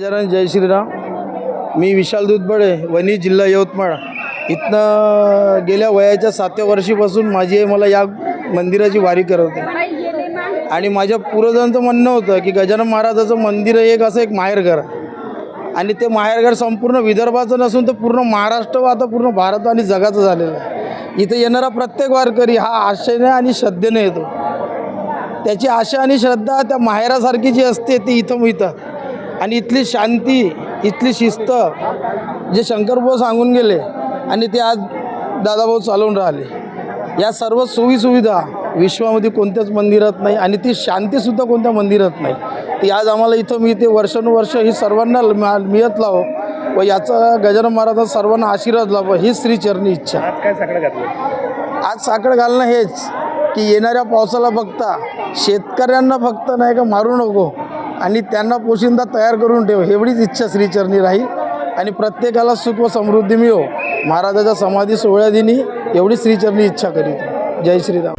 गजानन जय श्रीराम. मी विशाल दुधबळे वणी जिल्हा यवतमाळ. इथनं गेल्या वयाच्या सातव्या वर्षीपासून माझी आई मला या मंदिराची वारी करवते. आणि माझ्या पूर्वजांचं म्हणणं होतं की गजानन महाराजाचं मंदिर एक असं एक माहेरघर. आणि ते माहेरघर संपूर्ण विदर्भाचं नसून तर पूर्ण महाराष्ट्र व आता पूर्ण भारत आणि जगाचं झालेलं आहे. इथे येणारा प्रत्येक वारकरी हा आशेने आणि श्रद्धेने येतो. त्याची आशा आणि श्रद्धा त्या माहेरासारखी जी असते ती इथं मिळतात. आणि इथली शांती इथली शिस्त जे शंकरभाऊ सांगून गेले आणि ते आज दादाभाऊ चालवून राहिले. या सर्व सोयीसुविधा विश्वामध्ये कोणत्याच मंदिरात नाही आणि ती शांतीसुद्धा कोणत्या मंदिरात नाही. ती आज आम्हाला इथं मिळते. वर्षानुवर्ष ही सर्वांना मा- मिळत लावो व याचा गजानन महाराजांचा सर्वांना आशीर्वाद लाभो ही श्रीचरणी इच्छा. आज काय साकडं घातलं? आज साखर घालणं हेच की येणाऱ्या पावसाला बघता शेतकऱ्यांना फक्त नाही का मारू नको. आणि त्यांना पोशिंदा तयार करून ठेव एवढीच इच्छा श्रीचरणी राहील. आणि प्रत्येकाला सुख व समृद्धी मिळो. महाराजाच्या समाधी सोहळ्या दिनी एवढी श्रीचरणी इच्छा करीत जय श्रीराम.